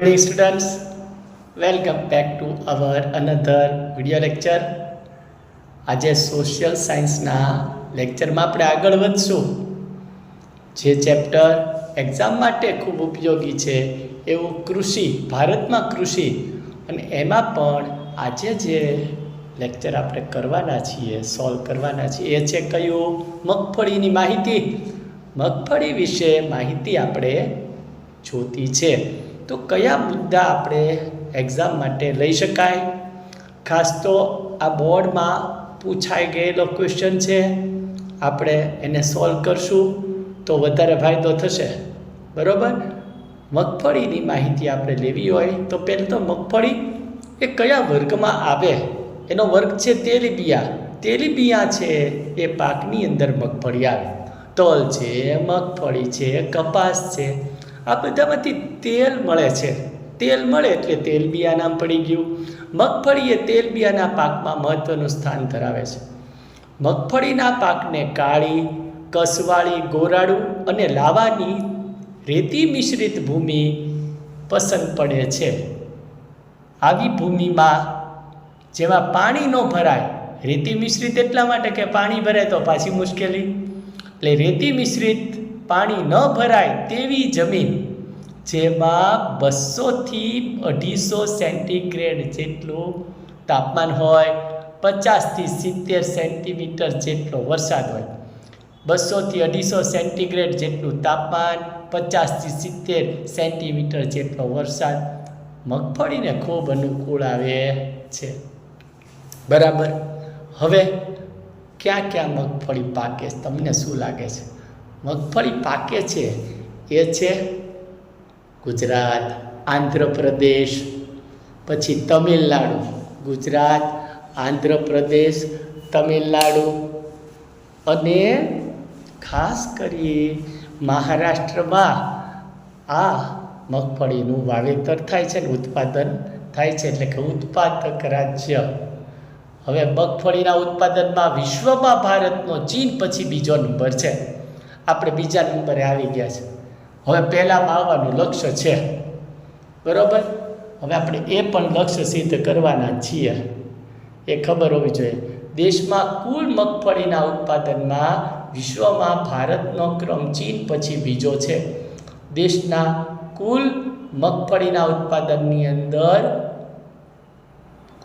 morning students. Welcome back to our another video lecture. આજે social સાયન્સના લેક્ચરમાં આપણે આગળ વધશું. જે ચેપ્ટર એક્ઝામ માટે ખૂબ ઉપયોગી છે, એવું કૃષિ, ભારતમાં કૃષિ. અને એમાં પણ આજે જે લેક્ચર આપણે કરવાના છીએ સોલ્વ કરવાના છીએ, એ છે કયું? મગફળીની માહિતી. મગફળી વિશે માહિતી આપણે જોતી છે. તો કયા મુદ્દા આપણે એક્ઝામ માટે લઈ શકાય? ખાસ તો આ બોર્ડમાં પૂછાઈ ગયેલો ક્વેશ્ચન છે. આપણે એને સોલ્વ કરશું તો વધારે ફાયદો થશે. બરાબર? મગફળીની માહિતી આપણે લેવી હોય તો પહેલાં તો મગફળી એ કયા વર્ગમાં આવે? એનો વર્ગ છે તેલીબિયા. તેલીબિયા છે એ પાકની અંદર મગફળી આવે. તલ છે, મગફળી છે, કપાસ છે આ બધામાંથી તેલ મળે છે. તેલ મળે એટલે તેલબિયા નામ પડી ગયું. મગફળી એ તેલબિયાના પાકમાં મહત્ત્વનું સ્થાન ધરાવે છે. મગફળીના પાકને કાળી, કસવાળી, ગોરાડું અને લાવાની રેતી મિશ્રિત ભૂમિ પસંદ પડે છે. આવી ભૂમિમાં જેમાં પાણી ન ભરાય, રેતી મિશ્રિત એટલા માટે કે પાણી ભરાય તો પાછી મુશ્કેલી. એટલે રેતી મિશ્રિત પાણી ન ભરાય તેવી જમીન જેમાં બસોથી અઢીસો સેન્ટીગ્રેડ જેટલું તાપમાન હોય પચાસથી સિત્તેર સેન્ટીમીટર જેટલો વરસાદ હોય. બસોથી અઢીસો સેન્ટીગ્રેડ જેટલું તાપમાન પચાસથી સિત્તેર સેન્ટીમીટર જેટલો વરસાદ મગફળીને ખૂબ અનુકૂળ આવે છે. બરાબર? હવે ક્યાં ક્યાં મગફળી પાકે તમને શું લાગે છે? મગફળી પાકે છે. એ છે ગુજરાત, આંધ્રપ્રદેશ, પછી તમિલનાડુ. ગુજરાત, આંધ્રપ્રદેશ, તમિલનાડુ. અને ખાસ કરી મહારાષ્ટ્રમાં આ મગફળીનું વાવેતર થાય છે ને ઉત્પાદન થાય છે એટલે કે ઉત્પાદક રાજ્ય. હવે મગફળીના ઉત્પાદનમાં વિશ્વમાં ભારતનો ચીન પછી બીજો નંબર છે. આપણે બીજા નંબરે આવી ગયા છે. હવે પહેલાંમાં આવવાનું લક્ષ્ય છે. બરાબર? હવે આપણે એ પણ લક્ષ્ય સિદ્ધ કરવાના છીએ. એ ખબર હોવી જોઈએ. દેશમાં કુલ મગફળીના ઉત્પાદનમાં વિશ્વમાં ભારતનો ક્રમ ચીન પછી બીજો છે. દેશના કુલ મગફળીના ઉત્પાદનની અંદર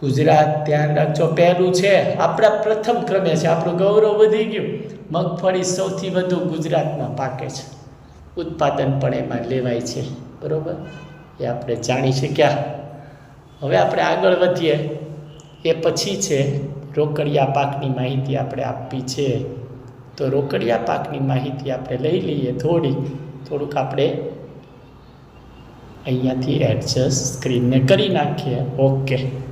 ગુજરાત ધ્યાન રાખજો. પહેલું છે, આપણા પ્રથમ ક્રમે છે, આપણું ગૌરવ વધી ગયું. મગફળી સૌથી વધુ ગુજરાતમાં પાકે છે. ઉત્પાદન પણ એમાં લેવાય છે. બરાબર? એ આપણે જાણી શક્યા. હવે આપણે આગળ વધીએ. એ પછી છે, રોકડિયા પાકની માહિતી આપણે આપવી છે. તો રોકડિયા પાકની માહિતી આપણે લઈ લઈએ થોડી. થોડુંક આપણે અહીંયાથી એડજસ્ટ સ્ક્રીનને કરી નાખીએ. ઓકે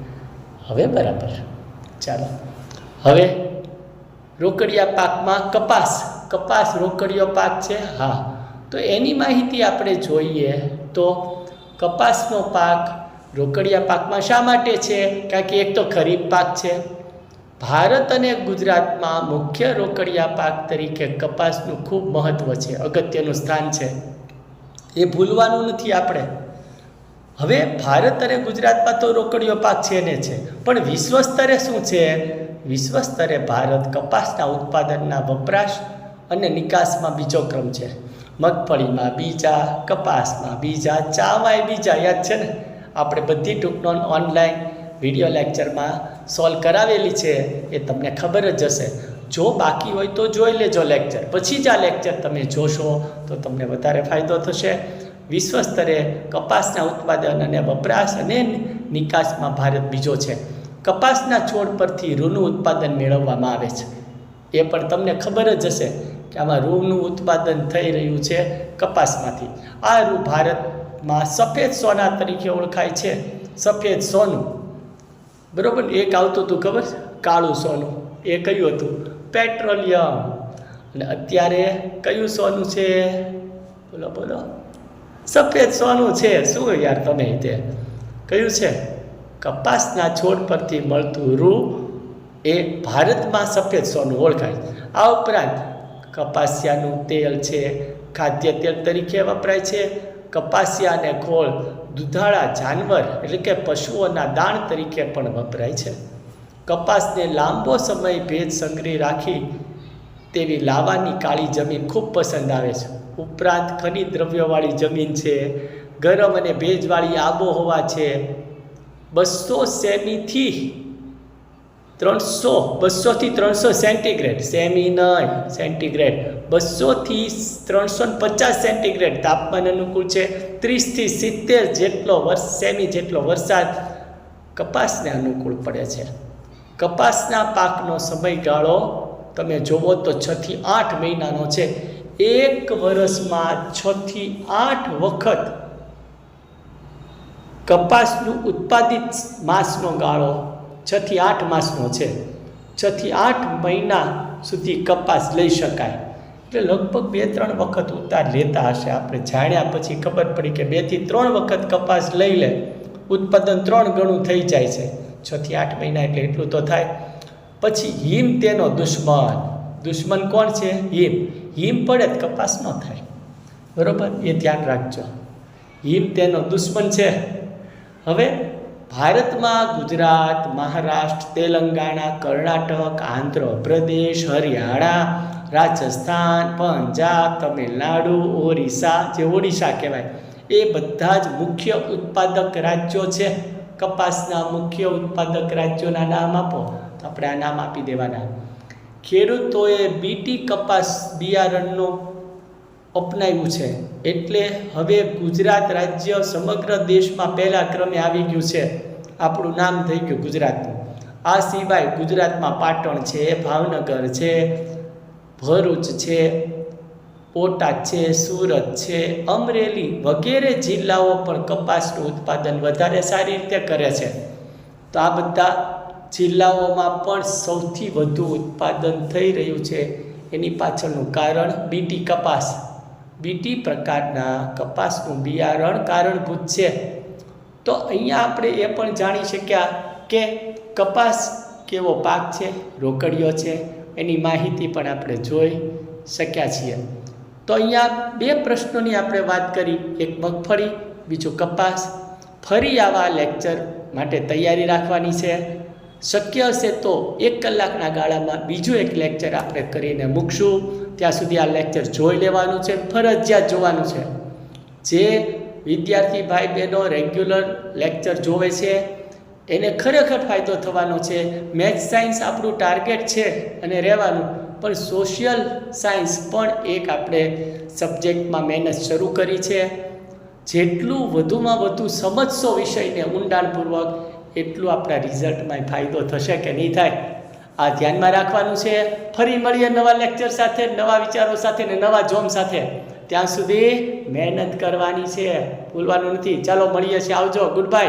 હવે બરાબર. ચાલો. હવે રોકડિયા પાકમાં કપાસ. કપાસ રોકડિયો પાક છે? હા. તો એની માહિતી આપણે જોઈએ તો કપાસનો પાક રોકડિયા પાકમાં શા માટે છે? કારણ કે એક તો ખરીફ પાક છે. ભારત અને ગુજરાતમાં મુખ્ય રોકડિયા પાક તરીકે કપાસનું ખૂબ મહત્ત્વ છે. અગત્યનું સ્થાન છે. એ ભૂલવાનું નથી આપણે. હવે ભારત અને ગુજરાતમાં તો રોકડીઓ પાક છે ને છે. પણ વિશ્વ સ્તરે શું છે? વિશ્વ સ્તરે ભારત કપાસના ઉત્પાદનના વપરાશ અને નિકાસમાં બીજો ક્રમ છે. મગફળીમાં બીજા, કપાસમાં બીજા, ચાવાય બીજા, યાદ છે ને? આપણે બધી ટૂંકનો ઓનલાઈન વીડિયો લેક્ચરમાં સોલ્વ કરાવેલી છે. એ તમને ખબર જ હશે. જો બાકી હોય તો જોઈ લેજો લેક્ચર પછી જ આ લેક્ચર તમે જોશો તો તમને વધારે ફાયદો થશે. વિશ્વ સ્તરે કપાસના ઉત્પાદન અને વપરાશ અને નિકાસમાં ભારત બીજો છે. કપાસના છોડ પરથી રૂનું ઉત્પાદન મેળવવામાં આવે છે. એ પણ તમને ખબર જ હશે કે આમાં રૂનું ઉત્પાદન થઈ રહ્યું છે કપાસમાંથી. આ રૂ ભારતમાં સફેદ સોના તરીકે ઓળખાય છે. સફેદ સોનું. બરાબર? એક આવતું હતું ખબર? છે કાળું સોનું. એ કયું હતું? પેટ્રોલિયમ. અને અત્યારે કયું સોનું છે? બોલો બોલો. સફેદ સોનું છે. શું યાર તમે તે કયું છે, કપાસના છોડ પરથી મળતું રૂ એ ભારતમાં સફેદ સોનું ઓળખાય. આ ઉપરાંત કપાસિયાનું તેલ છે, ખાદ્ય તેલ તરીકે વપરાય છે. કપાસિયા અને ખોળ દુધાળા જાનવર એટલે કે પશુઓના દાણ તરીકે પણ વપરાય છે. કપાસને લાંબો સમય ભેજ સંગ્રહી રાખી તેવી લાવાની કાળી જમીન ખૂબ પસંદ આવે છે. ઉપરાંત ખનિજ દ્રવ્યવાળી જમીન છે, ગરમ અને ભેજવાળી આબોહવા છે બસો સેમીથી ત્રણસો બસોથી ત્રણસો સેન્ટીગ્રેડ, સેમી નહીં સેન્ટીગ્રેડ બસોથી ત્રણસો પચાસ સેન્ટીગ્રેડ તાપમાન અનુકૂળ છે, ત્રીસથી સિત્તેર જેટલો વર્ષ સેમી જેટલો વરસાદ કપાસને અનુકૂળ પડે છે. કપાસના પાકનો સમયગાળો તમે જોવો તો છથી આઠ મહિનાનો છે. એક વર્ષમાં છથી આઠ વખત કપાસનું ઉત્પાદિત માસનો ગાળો છથી આઠ માસનો છે. છથી આઠ મહિના સુધી કપાસ લઈ શકાય. એટલે લગભગ બે ત્રણ વખત ઉતાર લેતા હશે. આપણે જાણ્યા પછી ખબર પડી કે બેથી ત્રણ વખત કપાસ લઈ લે, ઉત્પાદન ત્રણ ગણું થઈ જાય છે. છથી આઠ મહિના એટલે એટલું તો થાય. પછી હિમ તેનો દુશ્મન. દુશ્મન કોણ છે? હિમ. હિમ પડે કપાસ ન થાય. બરોબર? એ ધ્યાન રાખજો. હિમ તેનો દુશ્મન છે. હવે ભારતમાં ગુજરાત, મહારાષ્ટ્ર, તેલંગાણા, કર્ણાટક, આંધ્રપ્રદેશ, હરિયાણા, રાજસ્થાન, પંજાબ, તમિલનાડુ, ઓરિસ્સા જે ઓડિશા કહેવાય, એ બધા જ મુખ્ય ઉત્પાદક રાજ્યો છે. કપાસના મુખ્ય ઉત્પાદક રાજ્યોના નામ આપો. તો આપણે આ નામ આપી દેવાના. ખેડૂતોએ બીટી કપાસ બિયારણનો અપનાવ્યું છે. એટલે હવે ગુજરાત રાજ્ય સમગ્ર દેશમાં પહેલા ક્રમે આવી ગયું છે. આપણું નામ થઈ ગયું ગુજરાતનું આ સિવાય ગુજરાતમાં પાટણ છે, ભાવનગર છે, ભરૂચ છે, બોટાદ છે, સુરત છે, અમરેલી વગેરે જિલ્લાઓ પણ કપાસનું ઉત્પાદન વધારે સારી રીતે કરે છે. તો આ બધા જિલ્લાઓમાં પણ સૌથી વધુ ઉત્પાદન થઈ રહ્યું છે. એની પાછળનું કારણ બીટી કપાસ. બીટી પ્રકારના કપાસનું બિયારણ કારણભૂત છે. તો અહીંયા આપણે એ પણ જાણી શક્યા કે કપાસ કેવો પાક છે, રોકડિયો છે, એની માહિતી પણ આપણે જોઈ શક્યા છીએ. તો અહીંયા બે પ્રશ્નોની આપણે વાત કરી. એક મગફળી, બીજું કપાસ. ફરી આવા લેક્ચર માટે તૈયારી રાખવાની છે. શક્ય હશે તો એક કલાકના ગાળામાં બીજું એક લેક્ચર આપણે કરીને મૂકશું. ત્યાં સુધી આ લેક્ચર જોઈ લેવાનું છે, ફરજિયાત જોવાનું છે. જે વિદ્યાર્થી ભાઈ બહેનો રેગ્યુલર લેક્ચર જોવે છે, એને ખરેખર ફાયદો થવાનો છે. મેથ્સ સાયન્સ આપણું ટાર્ગેટ છે અને રહેવાનું. પણ સોશિયલ સાયન્સ પણ એક આપણે સબ્જેક્ટમાં મહેનત શરૂ કરી છે. જેટલું વધુમાં વધુ સમજશો વિષયને ઊંડાણપૂર્વક એટલું આપણા રિઝલ્ટમાં ફાયદો થશે કે નહીં થાય? આ ધ્યાનમાં રાખવાનું છે. ફરી મળીએ નવા લેક્ચર સાથે, નવા વિચારો સાથે ને નવા જોમ સાથે. ત્યાં સુધી મહેનત કરવાની છે. ભૂલવાનું નથી. ચાલો મળીએ છીએ. આવજો. Good bye